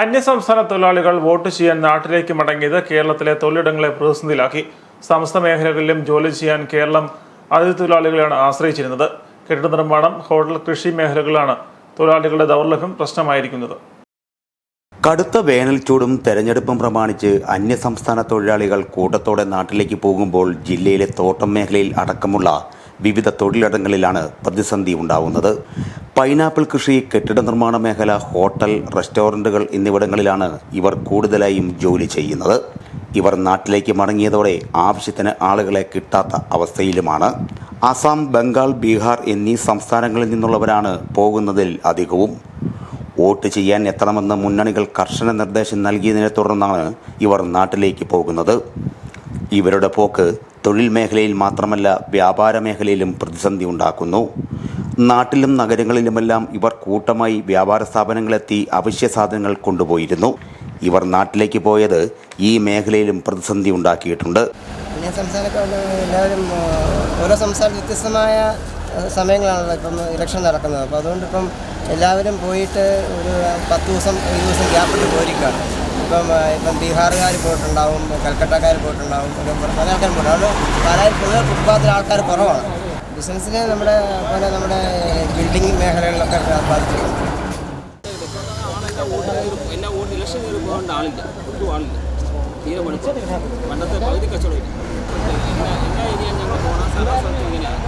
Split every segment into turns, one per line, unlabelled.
അന്യസംസ്ഥാന തൊഴിലാളികൾ വോട്ട് ചെയ്യാൻ നാട്ടിലേക്ക് മടങ്ങിയത് കേരളത്തിലെ തൊഴിലിടങ്ങളെ പ്രതിസന്ധിയിലാക്കി. സമസ്ത മേഖലകളിലും ജോലി ചെയ്യാൻ കേരളം അതിഥി തൊഴിലാളികളെയാണ് ആശ്രയിച്ചിരുന്നത്. കെട്ടിട നിർമ്മാണം ഹോട്ടൽ കൃഷി മേഖലകളിലാണ് തൊഴിലാളികളുടെ ദൗർലഭ്യം പ്രശ്നമായിരിക്കുന്നത്.
കടുത്ത വേനൽ ചൂടും തെരഞ്ഞെടുപ്പും പ്രമാണിച്ച് അന്യസംസ്ഥാന തൊഴിലാളികൾ കൂട്ടത്തോടെ നാട്ടിലേക്ക് പോകുമ്പോൾ ജില്ലയിലെ തോട്ടം മേഖലയിൽ അടക്കമുള്ള വിവിധ തൊഴിലിടങ്ങളിലാണ് പ്രതിസന്ധി ഉണ്ടാവുന്നത്. പൈനാപ്പിൾ കൃഷി കെട്ടിട നിർമ്മാണ മേഖല ഹോട്ടൽ റെസ്റ്റോറന്റുകൾ എന്നിവിടങ്ങളിലാണ് ഇവർ കൂടുതലായും ജോലി ചെയ്യുന്നത്. ഇവർ നാട്ടിലേക്ക് മടങ്ങിയതോടെ ആവശ്യത്തിന് ആളുകളെ കിട്ടാത്ത അവസ്ഥയിലുമാണ്. അസം ബംഗാൾ ബീഹാർ എന്നീ സംസ്ഥാനങ്ങളിൽ നിന്നുള്ളവരാണ് പോകുന്നതിൽ അധികവും. വോട്ട് ചെയ്യാൻ എത്തണമെന്ന് മുന്നണികൾ കർശന നിർദ്ദേശം നൽകിയതിനെ തുടർന്നാണ് ഇവർ നാട്ടിലേക്ക് പോകുന്നത്. ഇവരുടെ പോക്ക് തൊഴിൽ മേഖലയിൽ മാത്രമല്ല വ്യാപാര മേഖലയിലും പ്രതിസന്ധി ഉണ്ടാക്കുന്നു. നാട്ടിലും നഗരങ്ങളിലുമെല്ലാം ഇവർ കൂട്ടമായി വ്യാപാര സ്ഥാപനങ്ങളെത്തി അവശ്യ സാധനങ്ങൾ കൊണ്ടുപോയിരുന്നു. ഇവർ നാട്ടിലേക്ക് പോയത് ഈ മേഖലയിലും പ്രതിസന്ധി ഉണ്ടാക്കിയിട്ടുണ്ട്.
എല്ലാവരും ഓരോ സംസ്ഥാനത്ത് വ്യത്യസ്തമായ സമയങ്ങളാണല്ലോ ഇപ്പം ഇലക്ഷൻ നടക്കുന്നത്. അപ്പോൾ അതുകൊണ്ട് ഇപ്പം എല്ലാവരും പോയിട്ട് ഒരു പത്ത് ദിവസം ഒരു ദിവസം ഗ്യാപ്പിട്ട് പോയിരിക്കുകയാണ്. ഇപ്പം ഇപ്പം ബീഹാറുകാർ പോയിട്ടുണ്ടാവും കൽക്കട്ടക്കാർ പോയിട്ടുണ്ടാവും പല ആൾക്കാരും പോയിട്ടുണ്ടാവും അതുകൊണ്ട് പാലായിൽ പൊതുവെ ഫുട്പാത്തിൽ ആൾക്കാർ കുറവാണ്. ബിസിനസ്സിന് നമ്മുടെ പോലെ നമ്മുടെ ബിൽഡിംഗ് മേഖലകളിലൊക്കെ ബാധിച്ചിട്ടുണ്ട്
എല്ലാ വോട്ട് ഇലക്ഷൻ കയറി ആളില്ല. ഒട്ടും ആളില്ല. തീരെ പഠിച്ചു പണ്ടത്തെ പകുതി കച്ചവടം എല്ലാ ഏരിയയും ഞങ്ങൾ പോകണം സാധാ സ്ഥലത്ത് ഇങ്ങനെയാണ്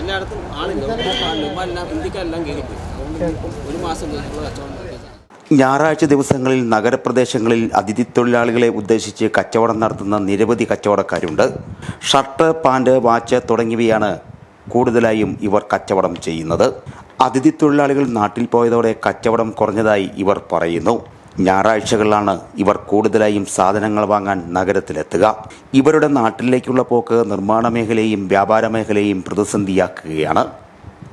എല്ലായിടത്തും ആളില്ല. ആളില്ല. ഇപ്പം എല്ലാം ഇന്ത്യക്കാരെല്ലാം ഒരു മാസം കഴിഞ്ഞുള്ള കച്ചവടം.
ഞായറാഴ്ച ദിവസങ്ങളിൽ നഗരപ്രദേശങ്ങളിൽ അതിഥി തൊഴിലാളികളെ ഉദ്ദേശിച്ച് കച്ചവടം നടത്തുന്ന നിരവധി കച്ചവടക്കാരുണ്ട്. ഷർട്ട് പാന്റ് വാച്ച് തുടങ്ങിയവയാണ് കൂടുതലായും ഇവർ കച്ചവടം ചെയ്യുന്നത്. അതിഥി തൊഴിലാളികൾ നാട്ടിൽ പോയതോടെ കച്ചവടം കുറഞ്ഞതായി ഇവർ പറയുന്നു. ഞായറാഴ്ചകളിലാണ് ഇവർ കൂടുതലായും സാധനങ്ങൾ വാങ്ങാൻ നഗരത്തിലെത്തുക. ഇവരുടെ നാട്ടിലേക്കുള്ള പോക്ക് നിർമ്മാണ മേഖലയും വ്യാപാര മേഖലയും പ്രതിസന്ധിയാക്കുകയാണ്.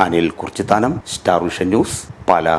Anil Kurchithanam star vision news Pala.